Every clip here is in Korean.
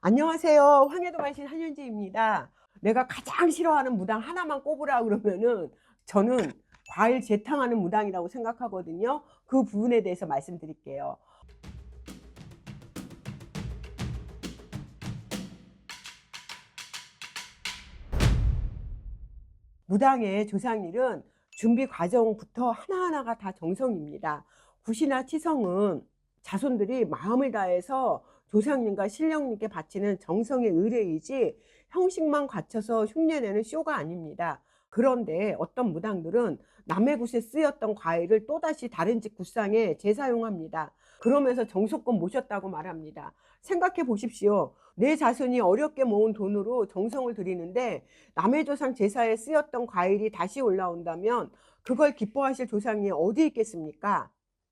안녕하세요. 황해도 만신 한현지입니다. 내가 가장 싫어하는 무당 하나만 꼽으라 그러면은 저는 과일 재탕하는 무당이라고 생각하거든요. 그 부분에 대해서 말씀드릴게요. 무당의 조상일은 준비 과정부터 하나하나가 다 정성입니다. 굿이나 치성은 자손들이 마음을 다해서 조상님과 신령님께 바치는 정성의 의뢰이지 형식만 갖춰서 흉내내는 쇼가 아닙니다. 그런데 어떤 무당들은 남의 굿에 쓰였던 과일을 또다시 다른 집 굿상에 재사용합니다. 그러면서 정석권 모셨다고 말합니다. 생각해 보십시오. 내 자손이 어렵게 모은 돈으로 정성을 들이는데 남의 조상 제사에 쓰였던 과일이 다시 올라온다면 그걸 기뻐하실 조상이 어디 있겠습니까?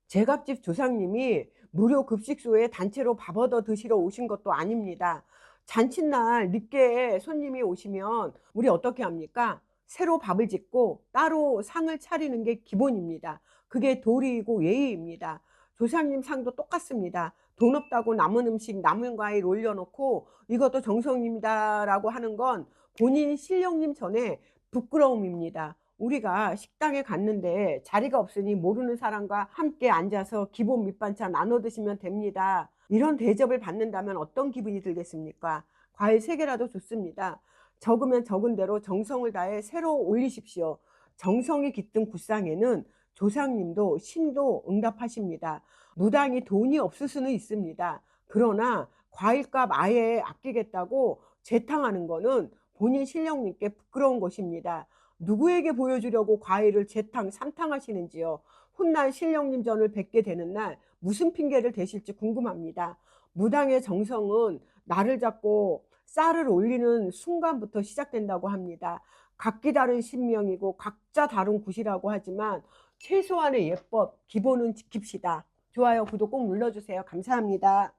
제갑집 조상님이 무료 급식소에 단체로 밥 얻어 드시러 오신 것도 아닙니다. 잔칫날 늦게 손님이 오시면 우리 어떻게 합니까? 새로 밥을 짓고 따로 상을 차리는 게 기본입니다. 그게 도리이고 예의입니다. 조상님 상도 똑같습니다. 돈 없다고 남은 음식, 남은 과일 올려놓고 이것도 정성입니다 라고 하는 건 본인 신령님 전에 부끄러움입니다. 우리가 식당에 갔는데 자리가 없으니 모르는 사람과 함께 앉아서 기본 밑반찬 나눠 드시면 됩니다. 이런 대접을 받는다면 어떤 기분이 들겠습니까? 과일 세개라도 좋습니다. 적으면 적은 대로 정성을 다해 새로 올리십시오. 정성이 깃든 굿상에는 조상님도 신도 응답하십니다. 무당이 돈이 없을 수는 있습니다. 그러나 과일값 아예 아끼겠다고 재탕하는 거는 본인 신령님께 부끄러운 것입니다. 누구에게 보여주려고 과일을 재탕, 삼탕하시는지요. 훗날 신령님 전을 뵙게 되는 날 무슨 핑계를 대실지 궁금합니다. 무당의 정성은 나를 잡고 쌀을 올리는 순간부터 시작된다고 합니다. 각기 다른 신명이고 각자 다른 굿이라고 하지만 최소한의 예법, 기본은 지킵시다. 좋아요, 구독 꼭 눌러주세요. 감사합니다.